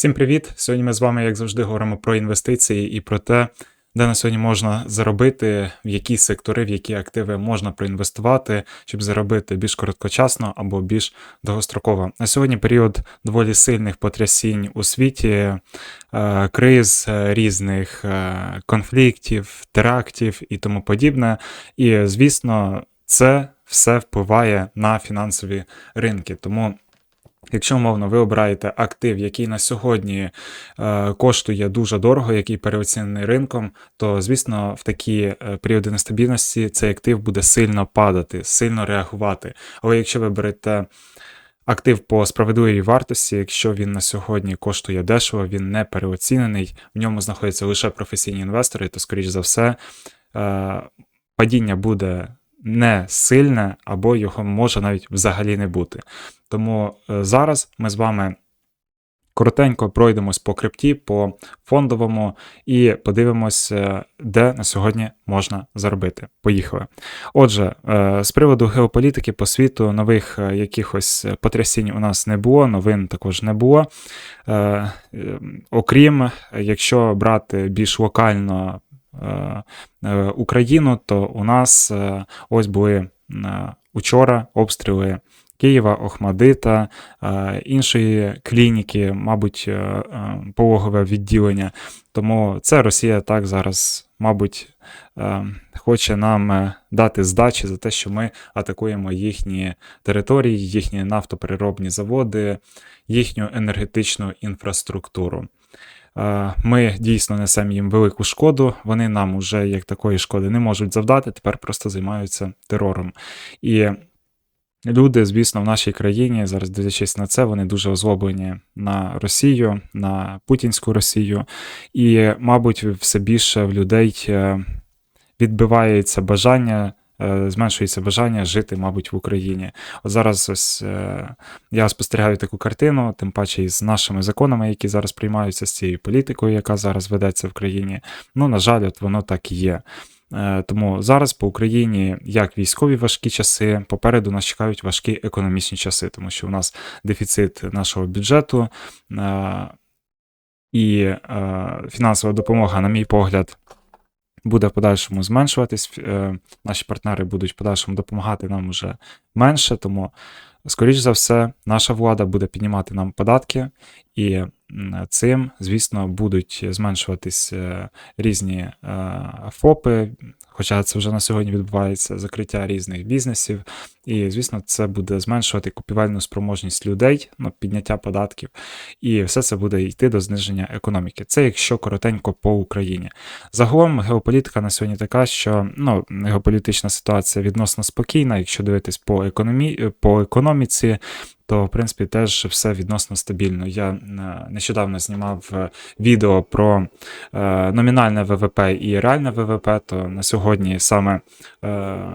Всім привіт! Сьогодні ми з вами, як завжди, говоримо про інвестиції і про те, де на сьогодні можна заробити, в які сектори, в які активи можна проінвестувати, щоб заробити більш короткочасно або більш довгостроково. На сьогодні період доволі сильних потрясінь у світі, е, криз е, різних е, конфліктів, терактів і тому подібне. І, звісно, це все впливає на фінансові ринки. Тому. Якщо, умовно, ви обираєте актив, який на сьогодні е, коштує дуже дорого, який переоцінений ринком, то, звісно, в такі е, періоди нестабільності цей актив буде сильно падати, сильно реагувати. Але якщо ви берете актив по справедливій вартості, якщо він на сьогодні коштує дешево, він не переоцінений, в ньому знаходяться лише професійні інвестори, то, скоріш за все, е, падіння буде не сильне, або його може навіть взагалі не бути. Тому е, зараз ми з вами коротенько пройдемось по крипті, по фондовому і подивимось, е, де на сьогодні можна заробити. Поїхали. Отже, е, з приводу геополітики по світу нових якихось потрясінь у нас не було, новин також не було. Окрім, якщо брати більш локально Україну, то у нас ось були учора обстріли Києва, Охмадита, іншої клініки, мабуть, пологове відділення. Тому це Росія так зараз, мабуть, хоче нам дати здачі за те, що ми атакуємо їхні території, їхні нафтопереробні заводи, їхню енергетичну інфраструктуру. Ми дійсно несемо їм велику шкоду. Вони нам уже як такої шкоди не можуть завдати, тепер просто займаються терором. І люди, звісно, в нашій країні, зараз дивлячись на це, вони дуже озлоблені на Росію, на Путінську Росію. І, мабуть, все більше в людей е, відбивається бажання Е, зменшується бажання жити, мабуть, в Україні. От зараз ось е, я спостерігаю таку картину, тим паче із нашими законами, які зараз приймаються з цією політикою, яка зараз ведеться в країні. Ну, на жаль, от воно так і є. Е, тому зараз по Україні як військові важкі часи, попереду нас чекають важкі економічні часи, тому що у нас дефіцит нашого бюджету і фінансова допомога, на мій погляд буде в подальшому зменшуватись. Е, наші партнери будуть в подальшому допомагати нам уже менше, тому, скоріш за все, наша влада буде піднімати нам податки, і цим, звісно, будуть зменшуватись е, різні е, ФОПи, хоча це вже на сьогодні відбувається закриття різних бізнесів. І, звісно, це буде зменшувати купівельну спроможність людей, ну, підняття податків, і все це буде йти до зниження економіки. Це якщо коротенько по Україні. Загалом геополітика на сьогодні така, що ну, геополітична ситуація відносно спокійна, якщо дивитись по економі... по економіці, то в принципі теж все відносно стабільно. Я е, нещодавно знімав е, відео про е, номінальне ВВП і реальне ВВП. То на сьогодні саме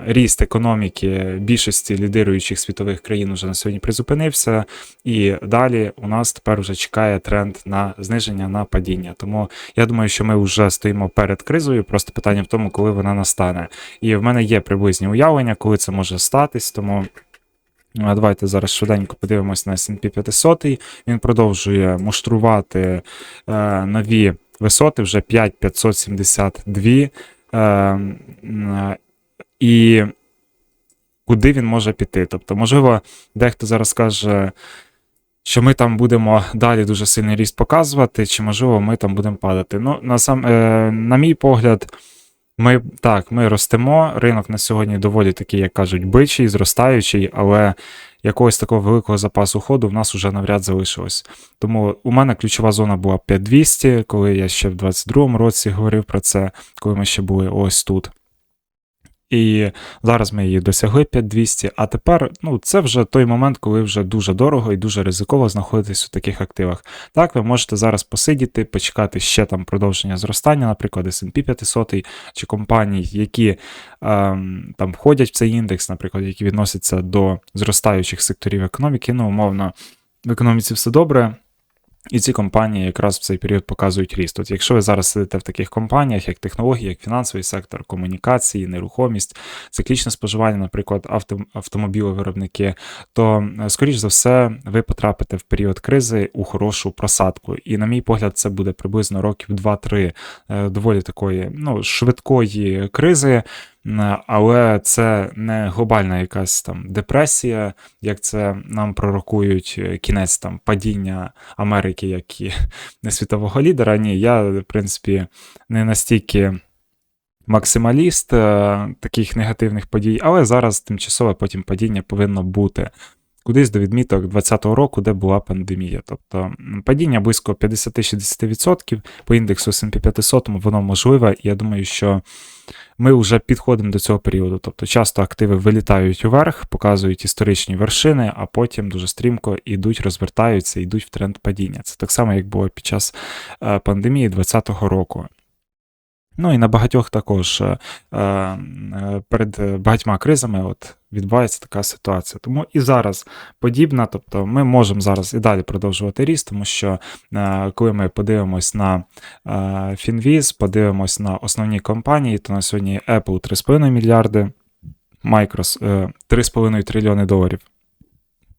ріст економіки більшості лідируючих світових країн вже на сьогодні призупинився, і далі у нас тепер вже чекає тренд на зниження на падіння. Тому я думаю, що ми вже стоїмо перед кризою. Просто питання в тому, коли вона настане. І в мене є приблизні уявлення, коли це може статись, тому. Давайте зараз швиденько подивимось на SP 500. Він продовжує муштрувати е, нові висоти, вже 5572. Е, і куди він може піти. Тобто, можливо, дехто зараз каже, що ми там будемо далі дуже сильний ріст показувати, чи, можливо, ми там будемо падати. Ну, на, сам, е, на мій погляд. Ми так, ми ростемо. Ринок на сьогодні доволі такий, як кажуть, бичий, зростаючий, але якогось такого великого запасу ходу в нас вже навряд залишилось. Тому у мене ключова зона була 5200, коли я ще в 22-му році говорив про це, коли ми ще були ось тут. І зараз ми її досягли 5200, а тепер ну, це вже той момент, коли вже дуже дорого і дуже ризиково знаходитись у таких активах. Так, ви можете зараз посидіти, почекати ще там продовження зростання, наприклад, SP 500 чи компаній, які ем, там входять в цей індекс, наприклад, які відносяться до зростаючих секторів економіки. Ну, умовно, в економіці все добре. І ці компанії якраз в цей період показують ріст. От якщо ви зараз сидите в таких компаніях, як технології, як фінансовий сектор, комунікації, нерухомість, циклічне споживання, наприклад, авто, автомобілевиробники, то, е, скоріш за все, ви потрапите в період кризи у хорошу просадку. І, на мій погляд, це буде приблизно років 2-3 е, доволі такої ну, швидкої кризи. М, Але це не глобальна якась там депресія, як це нам пророкують е, кінець там падіння Америки, як і не світового лідера. Ні, я, в принципі, не настільки максималіст е, таких негативних подій, але зараз тимчасове потім падіння повинно бути. Кудись до відміток 2020 року, де була пандемія. Тобто падіння близько 50-60% по індексу S&P 500 воно можливе, я думаю, що ми вже підходимо до цього періоду. Тобто часто активи вилітають уверх, показують історичні вершини, а потім дуже стрімко йдуть, розвертаються, йдуть в тренд падіння. Це так само, як було під час е, пандемії 2020 року. Ну і на багатьох також е, е, перед багатьма кризами от відбувається така ситуація. Тому і зараз подібна, тобто ми можемо зараз і далі продовжувати ріст, тому що е, коли ми подивимось на Фінвіз, подивимось на основні компанії, то на сьогодні Apple 3,5 мільярди, Microsoft е, 3,5 трильйони доларів.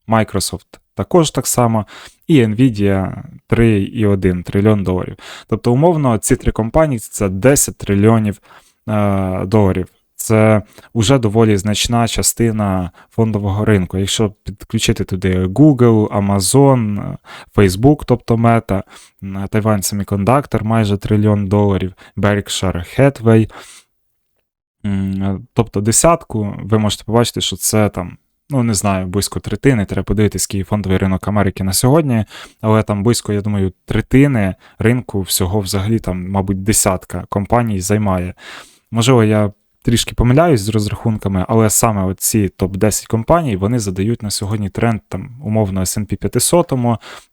Microsoft також так само, і Nvidia 3,1 трильйон доларів. Тобто, умовно, ці три компанії це 10 трильйонів е, доларів. Це вже доволі значна частина фондового ринку. Якщо підключити туди Google, Amazon, е, Facebook, тобто Meta, е, Taiwan Semiconductor майже трильйон доларів, Berkshire Hathaway, е, тобто десятку, ви можете побачити, що це там ну не знаю, близько третини. Треба подивитися, який фондовий ринок Америки на сьогодні, але там близько, я думаю, третини ринку всього взагалі там, мабуть, десятка компаній займає. Можливо, я. Трішки помиляюсь з розрахунками, але саме оці топ-10 компаній вони задають на сьогодні тренд там умовно S&P 500,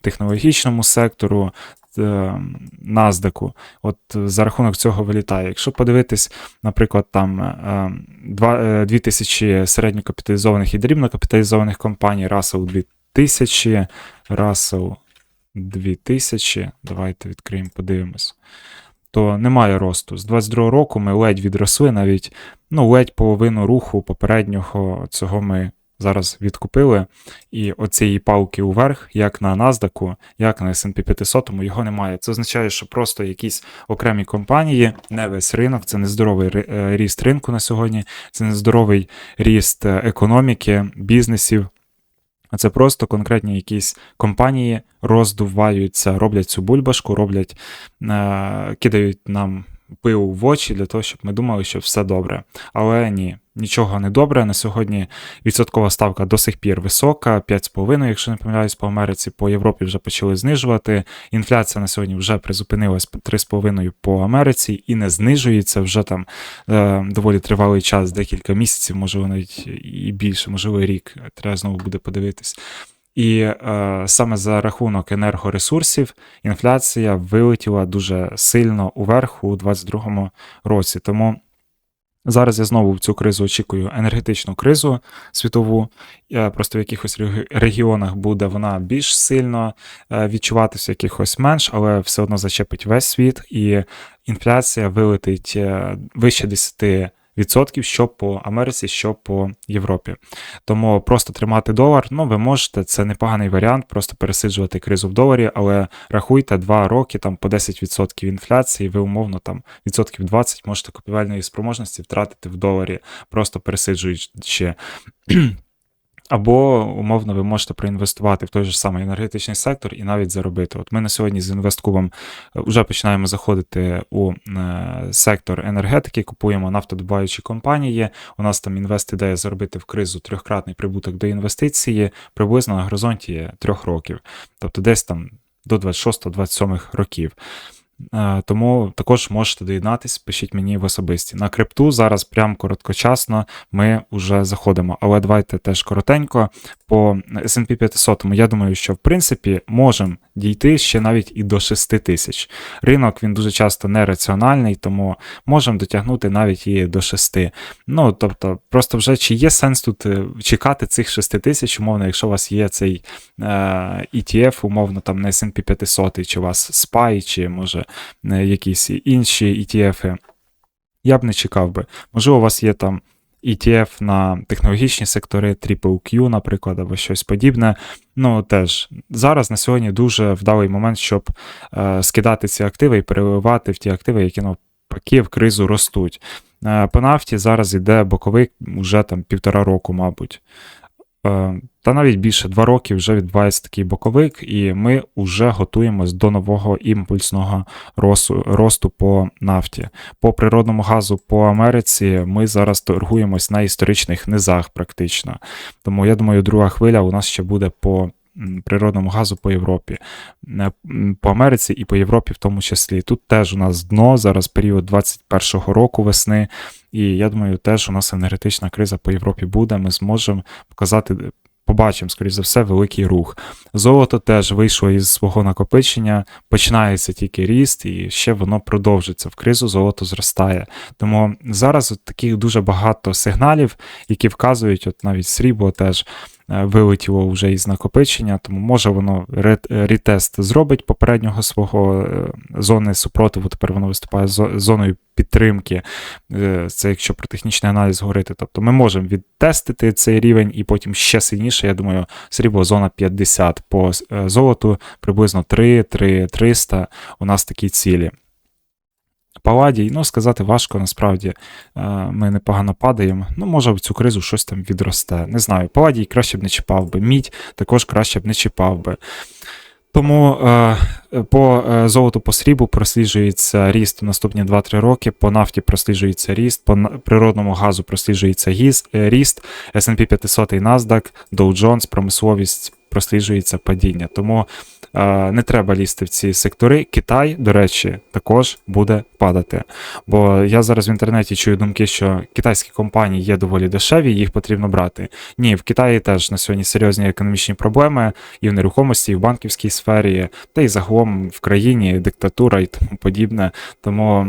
технологічному сектору, NASDAQ. От за рахунок цього вилітає. Якщо подивитись, наприклад, там е, два- е, 2000 середньокапіталізованих і дрібнокапіталізованих компаній, Russell 2000, Russell 2000, давайте відкриємо, подивимось. То немає росту. З 22 року ми ледь відросли, навіть ну, ледь половину руху попереднього цього ми зараз відкупили. І оцієї палки уверх, як на NASDAQ, як на S&P 500, його немає. Це означає, що просто якісь окремі компанії, не весь ринок, це нездоровий е, ріст ринку на сьогодні, це нездоровий ріст е, економіки, бізнесів. А це просто конкретні якісь компанії роздуваються, роблять цю бульбашку, роблять, е, кидають нам пил в очі для того, щоб ми думали, що все добре. Але ні, нічого не добре. На сьогодні відсоткова ставка до сих пір висока, 5,5, якщо не помиляюсь, по Америці, по Європі вже почали знижувати. Інфляція на сьогодні вже призупинилась 3,5 по Америці і не знижується вже там е, доволі тривалий час, декілька місяців, можливо, навіть і більше, можливо, рік. Треба знову буде подивитись. І е, саме за рахунок енергоресурсів інфляція вилетіла дуже сильно уверх у 2022 році. Тому зараз я знову в цю кризу очікую енергетичну кризу світову. Е, Просто в якихось регіонах буде вона більш сильно е, відчуватися, якихось менш, але все одно зачепить весь світ, і інфляція вилетить е, вище 10%, що по Америці, що по Європі. Тому просто тримати долар, ну ви можете, це непоганий варіант, просто пересиджувати кризу в доларі, але рахуйте 2 роки там по 10% інфляції, ви умовно там відсотків 20 можете купівельної спроможності втратити в доларі, просто пересиджуючи. Або, умовно, ви можете проінвестувати в той же самий енергетичний сектор і навіть заробити. От ми на сьогодні з інвесткубом вже починаємо заходити у е, сектор енергетики, купуємо нафтодобуваючі компанії. У нас там інвест ідея заробити в кризу трьохкратний прибуток до інвестиції приблизно на горизонті трьох років, тобто десь там до 26-27 років. Е, Тому також можете доєднатись, пишіть мені в особисті. На крипту зараз прям короткочасно ми вже заходимо. Але давайте теж коротенько. По S&P 500, я думаю, що в принципі можемо дійти ще навіть і до 6 тисяч. Ринок він дуже часто нераціональний, тому можемо дотягнути навіть і до 6. Ну, тобто, просто вже чи є сенс тут е, чекати цих 6 тисяч, умовно, якщо у вас є цей е, ETF, умовно, там на S&P 500, чи у вас SPY, чи може якісь інші ETF. Я б не чекав би. Можливо, у вас є там ETF на технологічні сектори, TripleQ, наприклад, або щось подібне. Ну, теж зараз на сьогодні дуже вдалий момент, щоб е, скидати ці активи і переливати в ті активи, які навпаки в кризу ростуть. Е, по нафті зараз йде боковик уже там півтора року, мабуть. Е, та навіть більше два роки вже відбувається такий боковик, і ми вже готуємось до нового імпульсного росту, росту по нафті. По природному газу по Америці ми зараз торгуємось на історичних низах, практично. Тому я думаю, друга хвиля у нас ще буде по природному газу по Європі, по Америці і по Європі в тому числі. Тут теж у нас дно, зараз період 21-го року весни. І я думаю, теж у нас енергетична криза по Європі буде. Ми зможемо показати. Побачимо, скоріш за все, великий рух. Золото теж вийшло із свого накопичення, починається тільки ріст, і ще воно продовжиться. В кризу золото зростає. Тому зараз от таких дуже багато сигналів, які вказують, от навіть срібло теж вилетіло вже із накопичення, тому може воно ретест зробить попереднього свого е, зони супротиву. Тепер воно виступає зоною підтримки. Е, це якщо про технічний аналіз говорити. Тобто ми можемо відтестити цей рівень і потім ще сильніше, я думаю, срібло зона 50 по золоту приблизно 3-3-300 у нас такі цілі. Паладій, ну сказати важко, насправді е, ми непогано падаємо. Ну, може в цю кризу щось там відросте. Не знаю, Паладій краще б не чіпав би, мідь також краще б не чіпав би. Тому е, по е, золоту по срібу просліджується ріст у наступні 2-3 роки, по нафті просліджується ріст, по природному газу просліджується ріст, S&P 500 і NASDAQ, Dow Jones, промисловість просліджується падіння. Тому е, не треба лізти в ці сектори. Китай, до речі, також буде падати. Бо я зараз в інтернеті чую думки, що китайські компанії є доволі дешеві, їх потрібно брати. Ні, в Китаї теж на сьогодні серйозні економічні проблеми і в нерухомості, і в банківській сфері, та й загалом в країні диктатура і тому подібне. Тому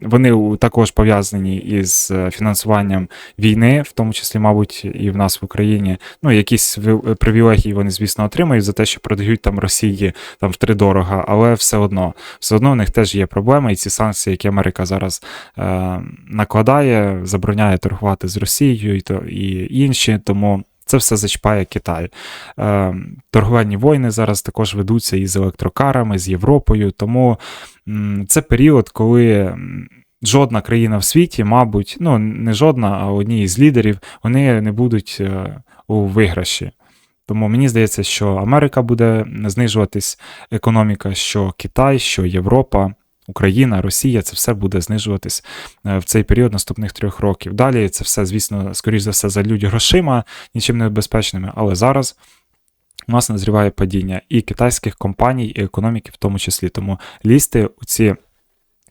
вони також пов'язані із е, фінансуванням війни, в тому числі, мабуть, і в нас в Україні. Ну, якісь привілегії вони, звісно, отримають за те, що продають там Росії там втридорога, але все одно, все одно у них теж є проблеми, і ці санкції, які Америка зараз е, накладає, забороняє торгувати з Росією і, то, і інші, тому. Це все зачіпає Китай. Е, Торговельні війни зараз також ведуться із електрокарами, з Європою. Тому це період, коли жодна країна в світі, мабуть, ну не жодна, а одні із лідерів, вони не будуть е, у виграші. Тому мені здається, що Америка буде знижуватись економіка, що Китай, що Європа. Україна, Росія, це все буде знижуватись е, в цей період наступних трьох років. Далі це все, звісно, скоріш за все, залють грошима, нічим не безпечними, але зараз у нас назріває падіння і китайських компаній, і економіки в тому числі. Тому лізти у ці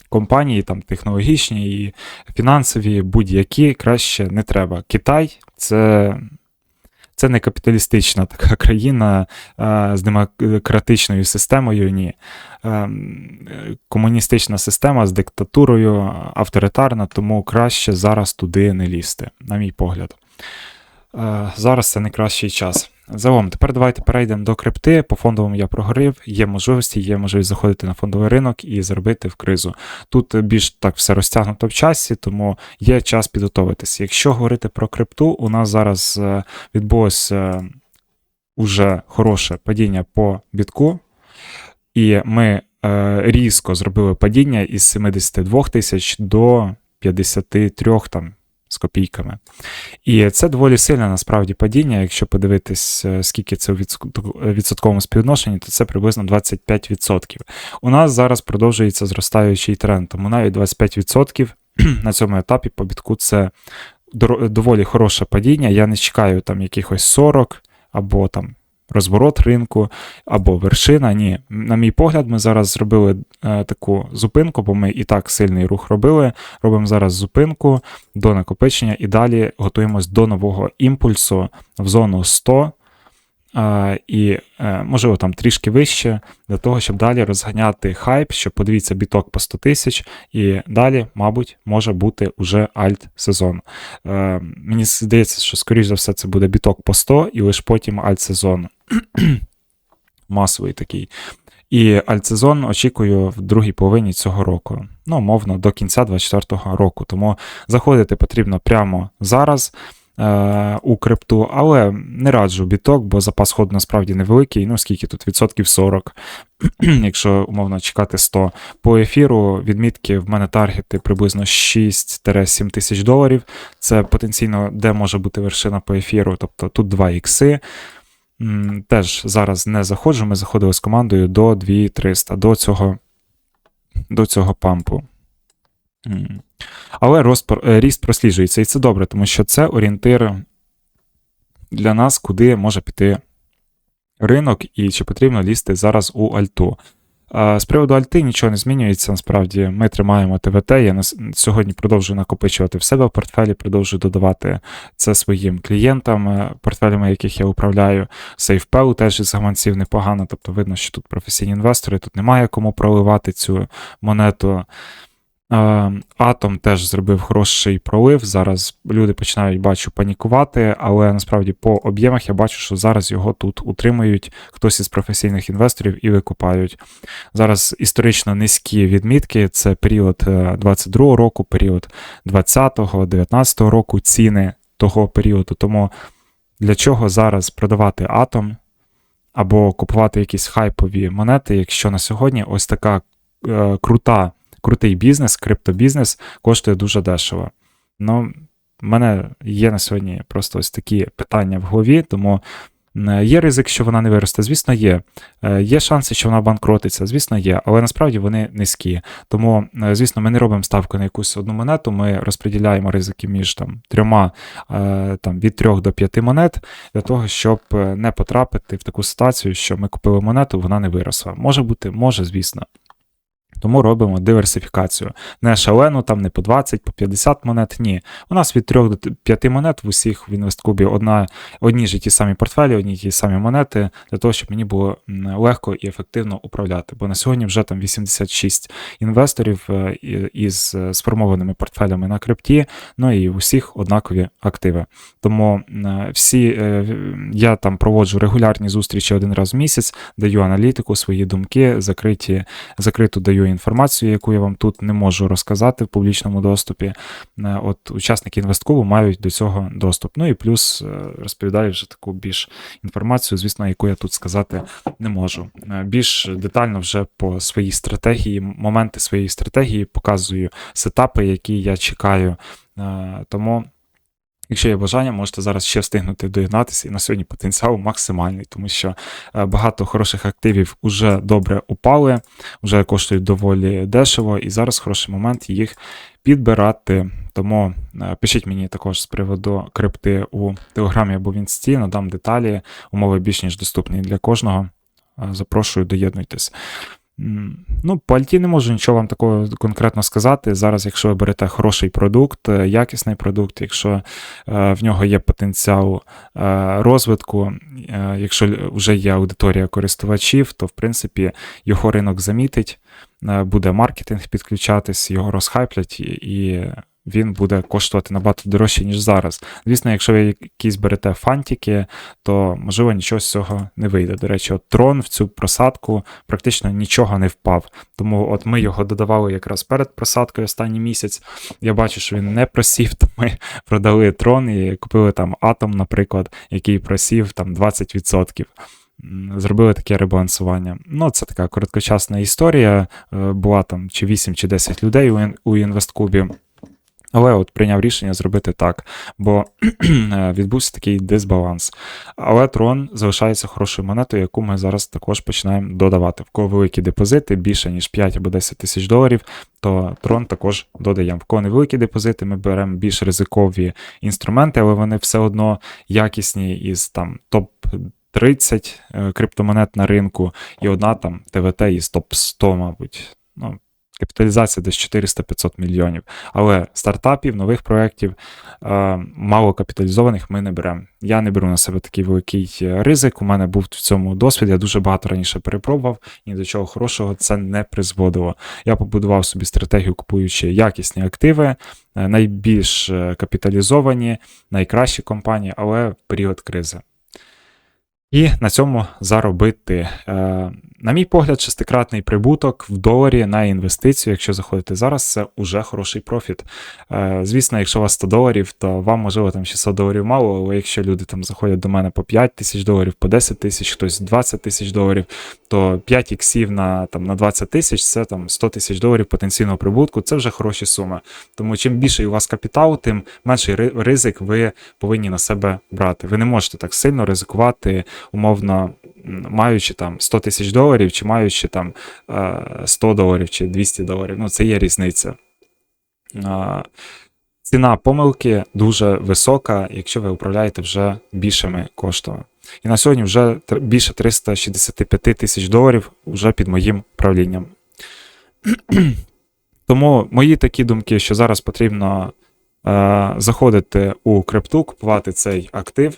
компанії, там технологічні і фінансові, будь-які краще не треба. Китай це. Це не капіталістична така країна з демократичною системою. Ні. А, комуністична система з диктатурою, авторитарна, тому краще зараз туди не лізти, на мій погляд. А, зараз це найкращий час. Загалом, тепер давайте перейдемо до крипти. По фондовому я прогорив, є можливості, є можливість заходити на фондовий ринок і заробити в кризу. Тут більш так все розтягнуто в часі, тому є час підготовитися. Якщо говорити про крипту, у нас зараз е, відбулося е, уже хороше падіння по бітку, і ми е, різко зробили падіння із 72 тисяч до 53 там з копійками. І це доволі сильне насправді падіння. Якщо подивитись, е, скільки це у відсотковому співвідношенні, то це приблизно 25%. У нас зараз продовжується зростаючий тренд, тому навіть 25% на цьому етапі по бітку це доволі хороше падіння. Я не чекаю там якихось 40 або там розворот ринку або вершина. Ні, на мій погляд, ми зараз зробили е, таку зупинку, бо ми і так сильний рух робили. Робимо зараз зупинку до накопичення і далі готуємось до нового імпульсу в зону 100. І, е, можливо, там трішки вище, для того, щоб далі розганяти хайп, щоб подивіться біток по 100 тисяч, і далі, мабуть, може бути уже альт-сезон. Е, Мені здається, що, скоріш за все, це буде біток по 100, і лише потім альт-сезон. Масовий такий. І альтсезон очікую в другій половині цього року. Ну, мовно, до кінця 2024 року. Тому заходити потрібно прямо зараз у крипту, але не раджу біток, бо запас ходу насправді невеликий. Ну, скільки тут відсотків 40, якщо умовно чекати 100. По ефіру відмітки в мене таргети приблизно 6-7 тисяч доларів. Це потенційно де може бути вершина по ефіру, тобто тут 2 ікси. Теж зараз не заходжу, ми заходили з командою до 2300, до цього, до цього пампу. Але е, ріст просліджується, і це добре, тому що це орієнтир для нас, куди може піти ринок і чи потрібно лізти зараз у альту. З приводу альти нічого не змінюється. Насправді ми тримаємо ТВТ. Я сьогодні продовжую накопичувати в себе в портфелі, продовжую додавати це своїм клієнтам, е, портфелями, яких я управляю. SafePel теж із гаманців непогано. Тобто видно, що тут професійні інвестори, тут немає кому проливати цю монету. Е, Атом теж зробив хороший пролив. Зараз люди починають, бачу, панікувати, але насправді по об'ємах я бачу, що зараз його тут утримують хтось із професійних інвесторів і викупають. Зараз історично низькі відмітки. Це період 22-го року, період 20-го, 19-го року ціни того періоду. Тому для чого зараз продавати атом або купувати якісь хайпові монети, якщо на сьогодні ось така е, крута, крутий бізнес, криптобізнес коштує дуже дешево. Ну, в мене є на сьогодні просто ось такі питання в голові, тому е, є ризик, що вона не виросте. Звісно, є. Е, Є шанси, що вона банкротиться, звісно, є, але насправді вони низькі. Тому, е, звісно, ми не робимо ставку на якусь одну монету, ми розподіляємо ризики між там трьома там, від трьох до п'яти монет для того, щоб не потрапити в таку ситуацію, що ми купили монету, вона не виросла. Може бути, може, звісно. Тому робимо диверсифікацію. Не шалену, там не по 20, по 50 монет. Ні. У нас від 3 до 5 монет в усіх в інвесткубі одна, одні ж ті самі портфелі, одні ті самі монети, для того, щоб мені було легко і ефективно управляти. Бо на сьогодні вже там 86 інвесторів е, із е, сформованими портфелями на крипті, ну і у всіх однакові активи. Тому е, всі я там проводжу регулярні зустрічі один раз в місяць, даю аналітику, свої думки, закриті, закриту даю інформацію, яку я вам тут не можу розказати в публічному доступі. Е, От учасники інвестклубу мають до цього доступ. Ну і плюс е, розповідаю вже таку більш інформацію, звісно, яку я тут сказати не можу. Е, Більш детально вже по своїй стратегії, моменти своєї стратегії показую сетапи, які я чекаю. Тому. Якщо є бажання, можете зараз ще встигнути доєднатися, і на сьогодні потенціал максимальний, тому що е, багато хороших активів вже добре упали, вже коштують доволі дешево, і зараз хороший момент їх підбирати. Тому е, пишіть мені також з приводу крипти у Телеграмі або в інсті, надам деталі, умови більш ніж доступні для кожного. Е, Запрошую, доєднуйтесь. Ну, по Альті не можу нічого вам такого конкретно сказати. Зараз, якщо ви берете хороший продукт, е, якісний продукт, якщо е, в нього є потенціал е, розвитку, якщо вже є аудиторія користувачів, то в принципі його ринок замітить, буде маркетинг підключатись, його розхайплять, і він буде коштувати набагато дорожче, ніж зараз. Звісно, якщо ви якісь берете фантики, то можливо нічого з цього не вийде. До речі, от трон в цю просадку практично нічого не впав. Тому от ми його додавали якраз перед просадкою останній місяць. Я бачу, що він не просів, то ми продали трон і купили там атом, наприклад, який просів там 20%. Зробили таке ребалансування. Ну, це така короткочасна історія. Е, Була там чи 8, чи 10 людей у, ін- у інвесткубі. Але от прийняв рішення зробити так, бо е, відбувся такий дисбаланс. Але трон залишається хорошою монетою, яку ми зараз також починаємо додавати. В кого великі депозити більше ніж 5 або 10 тисяч доларів, то трон також додаємо. В кого невеликі депозити, ми беремо більш ризикові інструменти, але вони все одно якісні із там топ 30 е, криптомонет на ринку, і одна там ТВТ із топ-100, мабуть. Ну, капіталізація десь 400-500 мільйонів. Але стартапів, нових проєктів, е, мало капіталізованих ми не беремо. Я не беру на себе такий великий е, ризик. У мене був в цьому досвід. Я дуже багато раніше перепробував, ні до чого хорошого це не призводило. Я побудував собі стратегію, купуючи якісні активи, е, найбільш капіталізовані, найкращі компанії, але в період кризи. І на цьому заробити. На мій погляд, шестикратний прибуток в доларі на інвестицію, якщо заходите зараз, це уже хороший профіт. Е, Звісно, якщо у вас 100 доларів, то вам можливо там 600 доларів мало, але якщо люди там заходять до мене по 5 тисяч доларів, по 10 тисяч, хтось 20 тисяч доларів, то 5 іксів на, там, на 20 тисяч це там 100 тисяч доларів потенційного прибутку, це вже хороші суми. Тому чим більший у вас капітал, тим менший ри- ризик ви повинні на себе брати. Ви не можете так сильно ризикувати, умовно, маючи там 100 тисяч доларів, чи маючи там е, 100 доларів чи 200 доларів. Ну, це є різниця. Е, Ціна помилки дуже висока, якщо ви управляєте вже більшими коштами. І на сьогодні вже більше 365 тисяч доларів вже під моїм правлінням. Тому мої такі думки, що зараз потрібно е, заходити у крипту, купувати цей актив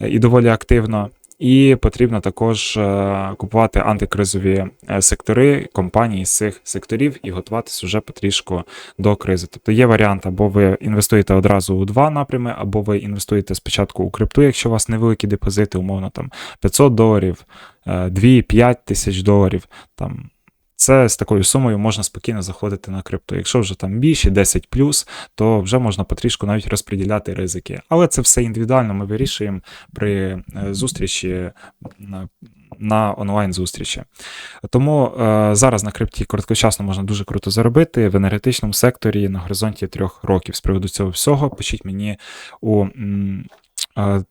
е, і доволі активно. І потрібно також е, купувати антикризові е, сектори компанії з цих секторів і готуватись уже потрішку до кризи. Тобто є варіант, або ви інвестуєте одразу у два напрями, або ви інвестуєте спочатку у крипту, якщо у вас невеликі депозити, умовно там 500 доларів, 2-5 тисяч доларів. Там це з такою сумою можна спокійно заходити на крипту. Якщо вже там більше 10 то вже можна потрішку навіть розподіляти ризики. Але це все індивідуально ми вирішуємо при е, зустрічі на, на онлайн-зустрічі. Тому е, зараз на крипті короткочасно можна дуже круто заробити в енергетичному секторі на горизонті трьох років. З приводу цього всього пишіть мені у. м, е,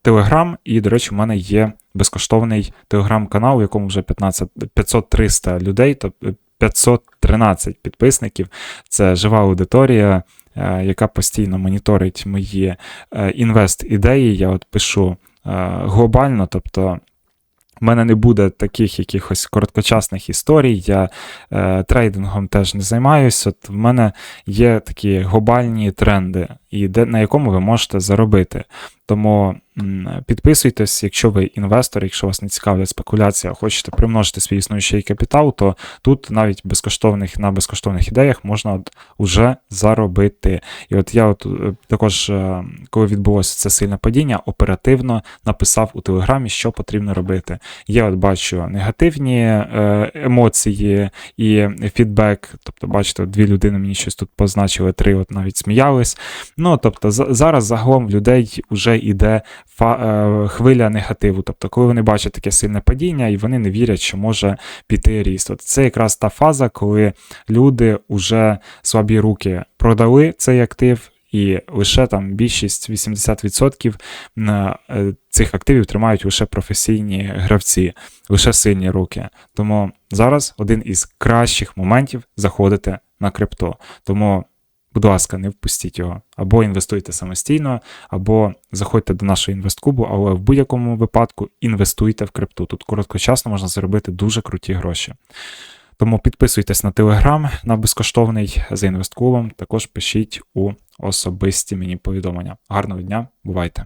Телеграм, і, до речі, у мене є безкоштовний телеграм-канал, у якому вже 15 500-300 людей, тобто 513 підписників. Це жива аудиторія, е, яка постійно моніторить мої е, інвест-ідеї. Я от пишу е, глобально, тобто. У мене не буде таких якихось короткочасних історій. Я е, трейдингом теж не займаюся. От в мене є такі глобальні тренди, і де, на якому ви можете заробити. Тому підписуйтесь, якщо ви інвестор, якщо вас не цікавлять спекуляція, хочете примножити свій існуючий капітал, то тут навіть безкоштовних на безкоштовних ідеях можна от уже заробити. І от я от е, також, е, коли відбулося це сильне падіння, оперативно написав у телеграмі, що потрібно робити. Я от бачу негативні е, емоції і фідбек. Тобто, бачите, дві людини мені щось тут позначили, три от навіть сміялись. Ну тобто, за- зараз загалом в людей вже йде е, хвиля негативу. Тобто, коли вони бачать таке сильне падіння, і вони не вірять, що може піти ріст. От це якраз та фаза, коли люди вже слабі руки продали цей актив. І лише там більшість 80% е, цих активів тримають лише професійні гравці, лише сильні руки. Тому зараз один із кращих моментів заходити на крипто. Тому, будь ласка, не впустіть його. Або інвестуйте самостійно, або заходьте до нашого інвесткубу, але в будь-якому випадку інвестуйте в крипту. Тут короткочасно можна заробити дуже круті гроші. Тому підписуйтесь на телеграм на безкоштовний за інвесткубом. Також пишіть у особисті мені повідомлення. Гарного дня, бувайте!